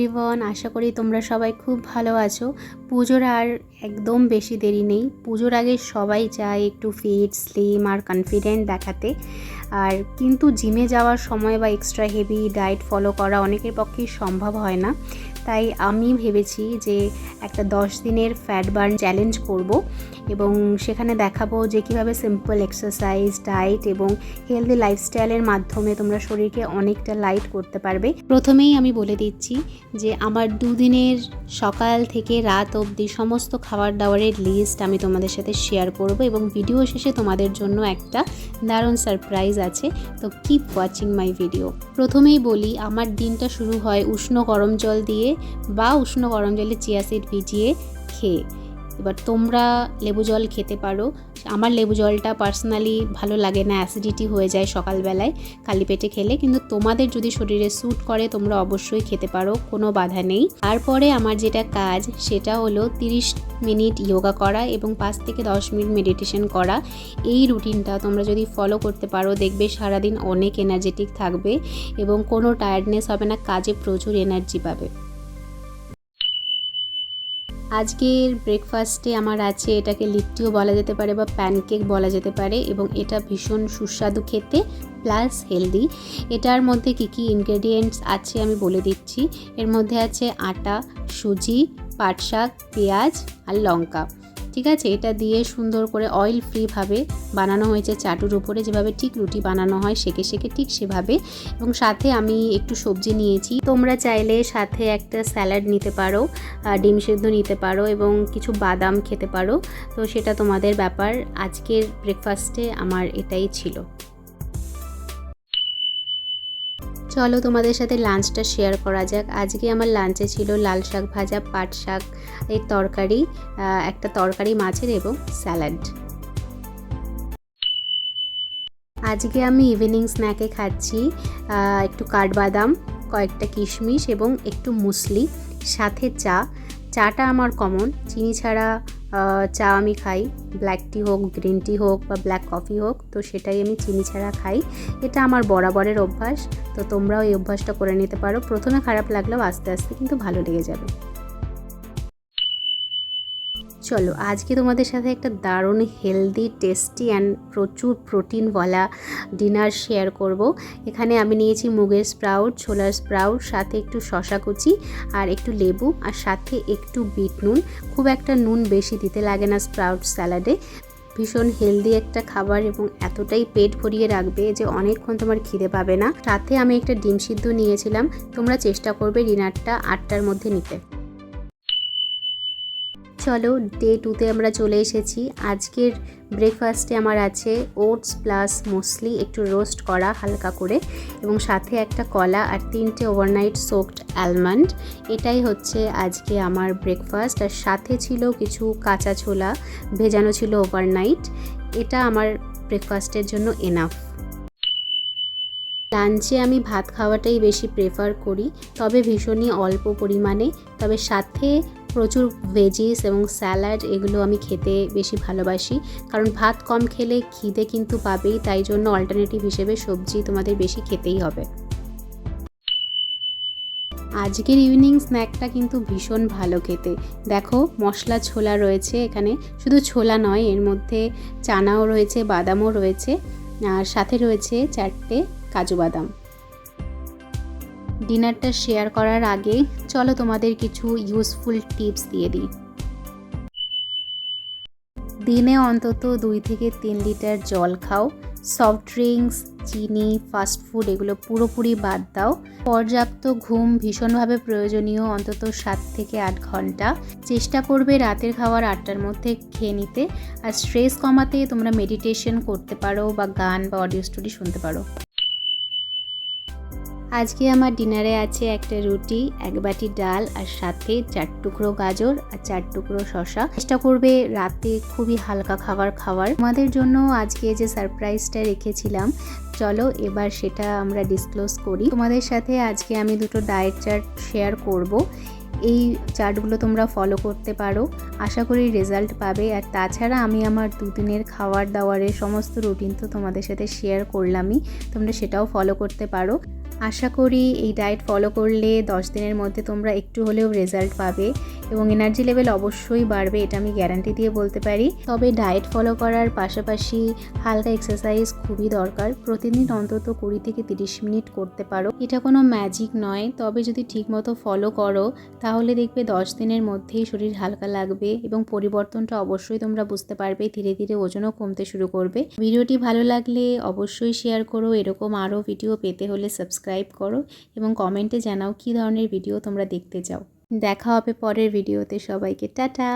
Everyone আশা করি তোমরা সবাই খুব ভালো আছো। পুজোর আর একদম বেশি দেরি নেই। পুজোর আগে সবাই চায় একটু ফিট স্লিম আর কনফিডেন্ট দেখাতে। আর কিন্তু জিমে যাওয়ার সময় বা এক্সট্রা হেভি ডায়েট ফলো করা অনেকের পক্ষেই সম্ভব হয় না। তাই আমি ভেবেছি যে একটা দশ দিনের ফ্যাট বার্ন চ্যালেঞ্জ করব এবং সেখানে দেখাবো যে কীভাবে সিম্পল এক্সারসাইজ ডায়েট এবং হেলদি লাইফস্টাইলের মাধ্যমে তোমরা শরীরকে অনেকটা লাইট করতে পারবে। প্রথমেই আমি বলে দিচ্ছি যে আমার দুদিনের সকাল থেকে রাত অবধি সমস্ত খাবার দাবারের লিস্ট আমি তোমাদের সাথে শেয়ার করব এবং ভিডিও শেষে তোমাদের জন্য একটা দারুণ সারপ্রাইজ আছে। তো কিপ ওয়াচিং মাই ভিডিও প্রথমেই বলি, আমার দিনটা শুরু হয় উষ্ণ গরম জল দিয়ে বা উষ্ণ গরম জলে চিয়া সিড ভিজিয়ে খেয়ে। এবার তোমরা লেবু জল খেতে পারো। আমার লেবু জলটা পার্সোনালি ভালো লাগে না, অ্যাসিডিটি হয়ে যায় সকালবেলায় খালি পেটে খেলে। কিন্তু তোমাদের যদি শরীরে স্যুট করে, তোমরা অবশ্যই খেতে পারো, কোনো বাধা নেই। তারপরে আমার যেটা কাজ, সেটা হলো 30 মিনিট যোগা করা এবং পাঁচ থেকে দশ মিনিট মেডিটেশন করা। এই রুটিনটা তোমরা যদি ফলো করতে পারো, দেখবে সারাদিন অনেক এনার্জেটিক থাকবে এবং কোনো টায়ার্ডনেস হবে না, কাজে প্রচুর এনার্জি পাবে। আজকের ব্রেকফাস্টে আমার আছে এটাকে লিট্টিও বলা যেতে পারে বা প্যানকেক বলা যেতে পারে এবং এটা ভীষণ সুস্বাদু খেতে প্লাস হেলদি এটার মধ্যে কী কী ইনগ্রেডিয়েন্টস আছে আমি বলে দিচ্ছি। এর মধ্যে আছে আটা, সুজি পাট শাক পেঁয়াজ আর লঙ্কা। ঠিক আছে? এটা দিয়ে সুন্দর করে অয়েল ফ্রিভাবে বানানো হয়েছে চাটুর উপরে। যেভাবে ঠিক রুটি বানানো হয় সেকে সেকে ঠিক সেভাবে। এবং সাথে আমি একটু সবজি নিয়েছি। তোমরা চাইলে সাথে একটা স্যালাড নিতে পারো ডিম সেদ্ধ নিতে পারো এবং কিছু বাদাম খেতে পারো। তো সেটা তোমাদের ব্যাপার। আজকের ব্রেকফাস্টে আমার এটাই ছিল। চলো তোমাদের সাথে লাঞ্চটা শেয়ার করা যাক। আজকে আমার লাঞ্চে ছিল লাল শাক ভাজা, পাট শাক এর তরকারি একটা তরকারি, মাছের এবং স্যালাড। আজকে আমি ইভিনিং স্ন্যাকে খাচ্ছি একটু কাঠবাদাম, কয়েকটা কিশমিশ এবং একটু মুসলি, সাথে চা। চাটা আমার কমন চিনি ছাড়া চা আমি খাই। ব্ল্যাক টি হোক গ্রিন টি হোক বা ব্ল্যাক কফি হোক, তো সেটাই আমি চিনি ছাড়া খাই। এটা আমার বরাবরের অভ্যাস, তো তোমরাও এই অভ্যাসটা করে নিতে পারো। প্রথমে খারাপ লাগলেও আস্তে আস্তে কিন্তু ভালো লেগে যাবে। চলো, আজকে তোমাদের সাথে একটা দারুণ হেলদি টেস্টি অ্যান্ড প্রচুর প্রোটিনওয়ালা ডিনার শেয়ার করব। এখানে আমি নিয়েছি মুগের স্প্রাউট, ছোলার স্প্রাউট, সাথে একটু শশা কুচি আর একটু লেবু আর সাথে একটু বিট নুন। খুব একটা নুন বেশি দিতে লাগে না স্প্রাউট স্যালাডে। ভীষণ হেলদি একটা খাবার এবং এতটাই পেট ভরিয়ে রাখবে যে অনেকক্ষণ তোমার খিদে পাবে না। সাথে আমি একটা ডিম সিদ্ধ নিয়েছিলাম, তোমরা চেষ্টা করবে ডিনারটা আটটার মধ্যে নিতে। চলো ডে টুতে আমরা চলে এসেছি। আজকের ব্রেকফাস্টে আমার আছে ওটস প্লাস মোসলি একটু রোস্ট করা হালকা করে এবং সাথে একটা কলা আর তিনটে ওভারনাইট সোকড অ্যালমন্ড এটাই হচ্ছে আজকে আমার ব্রেকফাস্ট আর সাথে ছিল কিছু কাঁচা ছোলা, ভেজানো ছিল ওভারনাইট এটা আমার ব্রেকফাস্টের জন্য এনাফ লাঞ্চে আমি ভাত খাওয়াটাই বেশি প্রেফার করি, তবে ভীষণই অল্প পরিমাণে। তবে সাথে প্রচুর ভেজিস এবং স্যালাড এগুলো আমি খেতে বেশি ভালোবাসি। কারণ ভাত কম খেলে খিদে কিন্তু পাবেই, তাই জন্য অল্টারনেটিভ হিসেবে সবজি তোমাদের বেশি খেতেই হবে। আজকের ইভিনিং স্ন্যাকটা কিন্তু ভীষণ ভালো খেতে। দেখো, মশলা ছোলা রয়েছে এখানে। শুধু ছোলা নয়, এর মধ্যে চানাও রয়েছে, বাদামও রয়েছে, আর সাথে রয়েছে চারটে কাজু বাদাম। ডিনারটা শেয়ার করার আগে চলো তোমাদের কিছু ইউজফুল টিপস দিয়ে দিই। দিনে অন্তত দুই থেকে তিন লিটার জল খাও। সফট ড্রিঙ্কস চিনি ফাস্টফুড এগুলো পুরোপুরি বাদ দাও। পর্যাপ্ত ঘুম ভীষণভাবে প্রয়োজনীয় অন্তত সাত থেকে আট ঘণ্টা। চেষ্টা করবে রাতের খাবার আটটার মধ্যে খেয়ে নিতে। আর স্ট্রেস কমাতে তোমরা মেডিটেশন করতে পারো বা গান বা অডিও স্টোরি শুনতে পারো। আজকে আমার ডিনারে আছে একটা রুটি, এক বাটি ডাল আর সাথে চার টুকরো গাজর আর চার টুকরো শশা চেষ্টা করবে রাতে খুবই হালকা খাবার খাওয়ার। তোমাদের জন্য আজকে যে সারপ্রাইজটা রেখেছিলাম, চলো এবার সেটা আমরা ডিসক্লোজ করি। তোমাদের সাথে আজকে আমি দুটো ডায়েট চার্ট শেয়ার করব। এই চার্টগুলো তোমরা ফলো করতে পারো। আশা করি রেজাল্ট পাবে। আর তাছাড়া আমি আমার দুদিনের খাওয়ার দাওয়ারের সমস্ত রুটিন তো তোমাদের সাথে শেয়ার করলামই। তোমরা সেটাও ফলো করতে পারো। আশা করি এই ডায়েট ফলো করলে দশ দিনের মধ্যে তোমরা একটু হলেও রেজাল্ট পাবে। এবং এনার্জি লেভেল অবশ্যই বাড়বে, এটা আমি গ্যারান্টি দিয়ে বলতে পারি। তবে ডায়েট ফলো করার পাশাপাশি হালকা এক্সারসাইজ খুবই দরকার। প্রতিদিন অন্তত কুড়ি থেকে তিরিশ মিনিট করতে পারো। এটা কোনো ম্যাজিক নয়, তবে যদি ঠিকমতো ফলো করো, তাহলে দেখবে দশ দিনের মধ্যেই শরীর হালকা লাগবে এবং পরিবর্তনটা অবশ্যই তোমরা বুঝতে পারবে, ধীরে ধীরে ওজনও কমতে শুরু করবে। ভিডিওটি ভালো লাগলে অবশ্যই শেয়ার করো, এরকম আরও ভিডিও পেতে হলে সাবস্ক্রাইব করো এবং কমেন্টে জানাও কী ধরনের ভিডিও তোমরা দেখতে চাও। দেখা হবে পরের ভিডিওতে সবাইকে টাটা।